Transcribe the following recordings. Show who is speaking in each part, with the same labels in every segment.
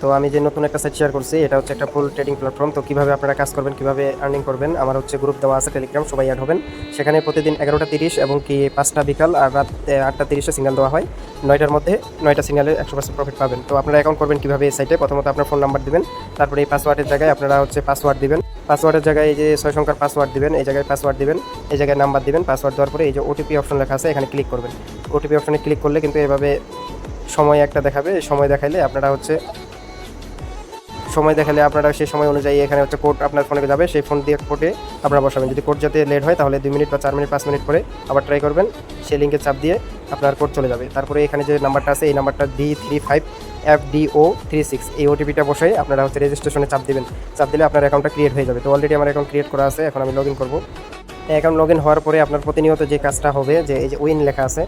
Speaker 1: তো আমি যে নতুন একটা সাইট শেয়ার করছি, এটা হচ্ছে একটা ফুল ট্রেডিং প্ল্যাটফর্ম তো কীভাবে আপনারা কাজ করবেন, কীভাবে আর্নিং করবেন, আমার হচ্ছে গ্রুপ দেওয়া আছে টেলিগ্রাম সবাই অ্যাড হবেন। সেখানে প্রতিদিন এগারোটা তিরিশ এবং কি পাঁচটা বিকাল আর রাত আটটা তিরিশে সিগন্যাল দেওয়া হয়। নয়টার মধ্যে নয়টা সিগন্যালে একশো পার্সেন্ট প্রফিট পাবেন। তো আপনারা অ্যাকাউন্ট করবেন কীভাবে এই সাইটে প্রথমত আপনার ফোন নাম্বার দিবেন, তারপরে এই পাসওয়ার্ডের জায়গায় আপনারা হচ্ছে পাসওয়ার্ড দিবেন। পাসওয়ার্ডের জায়গায় এই যে ছয় সংখ্যার পাসওয়ার্ড দিবেন, এই জায়গায় পাসওয়ার্ড দিবেন, এই জায়গায় নাম্বার দিবেন। পাসওয়ার্ড দেওয়ার পরে এই যে ওটিপি অপশন লেখা আছে, এখানে ক্লিক করবেন। ওটিপি অপশনে ক্লিক করলে কিন্তু এভাবে সময় একটা দেখাবে। সময় দেখাইলে আপনারা হচ্ছে সময় দেখালে আপনারা সেই সময় অনুযায়ী এখানে হচ্ছে কোড আপনার ফোনে যাবে, সেই ফোন দিয়ে কোডে আপনারা বসাবেন। যদি কোড যাতে লেট হয়, তাহলে দুই মিনিট বা চার মিনিট, পাঁচ মিনিট পরে আবার ট্রাই করবেন। সেই লিঙ্কে চাপ দিয়ে আপনার কোড চলে যাবে। তারপরে এখানে যে নাম্বারটা আছে, এই নাম্বারটা D three five F D O three six এই ওটিপিটা বসাই আপনারা হচ্ছে রেজিস্ট্রেশনে চাপ দিবেন। চাপ দিলে আপনার অ্যাকাউন্টটা ক্রিয়েট হয়ে যাবে। তো অলরেডি আমার অ্যাকাউন্ট ক্রিয়েট করা আছে, এখন আমি লগ ইন করব। অ্যাকাউন্ট লগ ইন হওয়ার পরে আপনার প্রতিনিয়ত যে কাজটা হবে, যে এই যে উইন লেখা আছে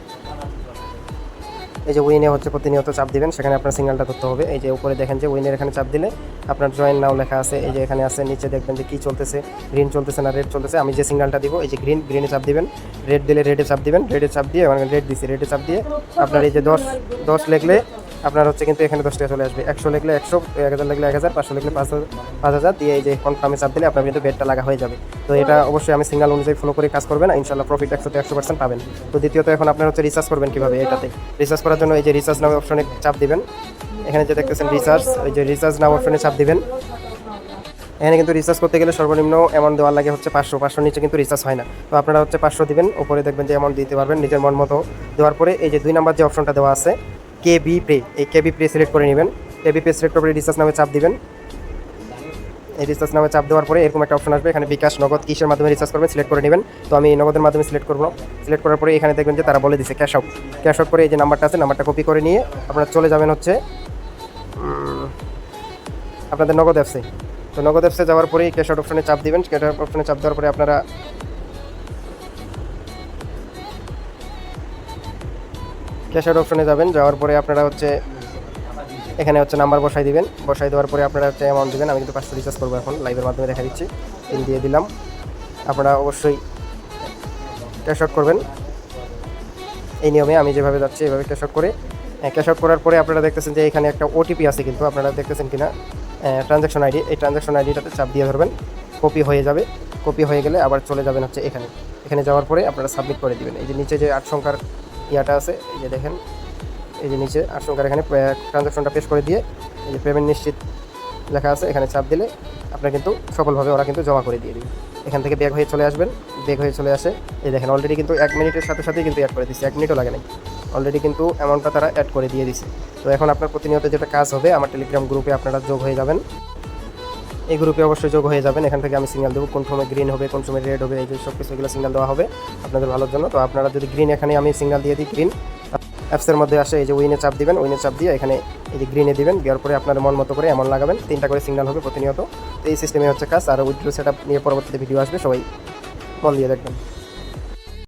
Speaker 1: এই যে উইনে হচ্ছে, প্রতিনিয়ত চাপ দিবেন, সেখানে আপনার সিগন্যালটা ধরতে হবে। এই যে উপরে দেখেন যে উইনের এখানে চাপ দিলে আপনার জয়েন নাও লেখা আছে। এই যে এখানে আছে, নিচে দেখবেন যে কী চলতেছে গ্রিন চলতেছে না রেড চলতেছে। আমি যে সিগন্যালটা দিব, এই যে গ্রিন গ্রিনে চাপ দিবেন। রেড দিলে রেডে চাপ দিবেন। রেডে চাপ দিয়ে মানে রেড দিছি রেডে চাপ দিয়ে আপনার এই যে দশ দশ লিখলে আপনার হচ্ছে কিন্তু এখানে দশ টাকা চলে আসবে। একশো লিখলে একশো, এক হাজার লিখলে এক হাজার, পাঁচশো লিখলে পাঁচ পাঁচ হাজার দিয়ে এই যে কনফার্মে চাপ দিলে আপনার কিন্তু বেডটা লাগা হয়ে যাবে। তো এটা অবশ্যই আমি সিগন্যাল অনুযায়ী ফলো করে কাজ করবেন ইনশাল্লাহ প্রফিট একশো একশো পার্সেন্ট পাবেন। তো দ্বিতীয়ত এখন আপনার হচ্ছে রিসার্চ করবেন কীভাবে এটাতে? রিসার্চ করার জন্য এই যে রিসার্চ নামে অপশনে চাপ দিবেন। এখানে যে দেখতেছেন রিসার্চ ওই যে রিসার্চ নাম অপশনে চাপ দিবেন। এখানে কিন্তু রিচার্জ করতে গেলে সর্বনিম্ন অ্যামাউন্ট দেওয়ার লাগে হচ্ছে পাঁচশো পাঁচশো নিচে কিন্তু রিচার্জ হয় না। তো আপনারা হচ্ছে পাঁচশো দিবেন ওপরে দেখবেন যে অ্যামাউন্ট দিতে পারবেন নিজের মন মতো। দেওয়ার পরে এই যে দুই নাম্বার যে অপশনটা দেওয়া আছে কে বি পে এই কে বি পে সিলেক্ট করে নেবেন। কে বি পে সিলেক্ট করে রিচার্জ নামে চাপ দিবেন। এই রিচার্জ নামে চাপ দেওয়ার পরে এরকম একটা অপশন আসবে, এখানে বিকাশ নগদ কিসের মাধ্যমে রিচার্জ করবেন সিলেক্ট করে নেবেন। তো আমি এই নগদের মাধ্যমে সিলেক্ট করব। সিলেক্ট করার পরে এখানে দেখবেন যে তারা বলে দিচ্ছে ক্যাশ আউট ক্যাশ আউট করে এই যে নাম্বারটা আছে নাম্বারটা কপি করে নিয়ে আপনারা চলে যাবেন হচ্ছে আপনাদের নগদ অ্যাপসে তো নগদ অ্যাপসে যাওয়ার পরেই ক্যাশ আউট অপশনে চাপ দিবেন। ক্যাশ আউট অপশনে চাপ দেওয়ার পরে আপনারা ক্যাশ আউট অপশনে যাবেন, যাওয়ার পরে আপনারা হচ্ছে এখানে হচ্ছে নাম্বার বসাই দিবেন। বসাই দেওয়ার পরে আপনারা হচ্ছে অ্যামাউন্ট দেবেন। আমি কিন্তু পাঁচশো রিচার্জ করব এখন লাইভের মাধ্যমে দেখা দিচ্ছি। পিন দিয়ে দিলাম। আপনারা অবশ্যই ক্যাশ আউট করবেন। এই নিয়মে আমি যেভাবে যাচ্ছি, এভাবে ক্যাশ আউট করে ক্যাশ আউট করার পরে আপনারা দেখতেছেন যে এখানে একটা ওটিপি আছে কিন্তু, আপনারা দেখতেছেন কিনা? ট্রানজ্যাকশন আইডি এই ট্রানজ্যাকশন আইডিটাতে চাপ দিয়ে ধরবেন। কপি হয়ে যাবে। কপি হয়ে গেলে আবার চলে যাবেন হচ্ছে এখানে। এখানে যাওয়ার পরে আপনারা সাবমিট করে দিবেন। এই যে নিচে যে আট সংখ্যার ইয়াটা আছে, এই যে দেখেন, এই যে নিচে সংখ্যার এখানে ট্রানজ্যাকশনটা পেশ করে দিয়ে, এই যে পেমেন্ট নিশ্চিত লেখা আছে, এখানে চাপ দিলে আপনার কিন্তু সফলভাবে ওরা কিন্তু জমা করে দিয়ে দিবে। এখান থেকে ব্যাগ হয়ে চলে আসবেন ব্যাগ হয়ে চলে আসে, এই দেখেন অলরেডি কিন্তু এক মিনিটের সাথে সাথেই কিন্তু অ্যাড করে দিচ্ছে এক মিনিটও লাগে নাই। অলরেডি কিন্তু অ্যামাউন্টটা তারা অ্যাড করে দিয়ে দিছে। তো এখন আপনার প্রতিনিয়ত যেটা কাজ হবে, আমার টেলিগ্রাম গ্রুপে আপনারা যোগ হয়ে যাবেন। এই গ্রুপে অবশ্যই যোগ হয়ে যাবেন। এখান থেকে আমি সিগনাল দেবো কোন সময় গ্রিন হবে, কোন সময় রেড হবে, এই সব কিছু এগুলো সিগনাল দেওয়া হবে আপনাদের ভালোর জন্য। তো আপনারা যদি গ্রিন এখানে আমি সিগনাল দিয়ে দিই গ্রিন অ্যাপসের মধ্যে আসে এই যে উইনে চাপ দিবেন উইনে চাপ দিয়ে এখানে এই যে গ্রিনে দিবেন, দেওয়ার পরে আপনার মন মতো করে এমন লাগাবেন, তিনটা করে সিগনাল হবে প্রতিনিয়ত। এই সিস্টেমে হচ্ছে কাজ, আর উইথড্রো সেট নিয়ে পরবর্তীতে ভিডিও আসবে, সবাই মন দিয়ে দেখবেন।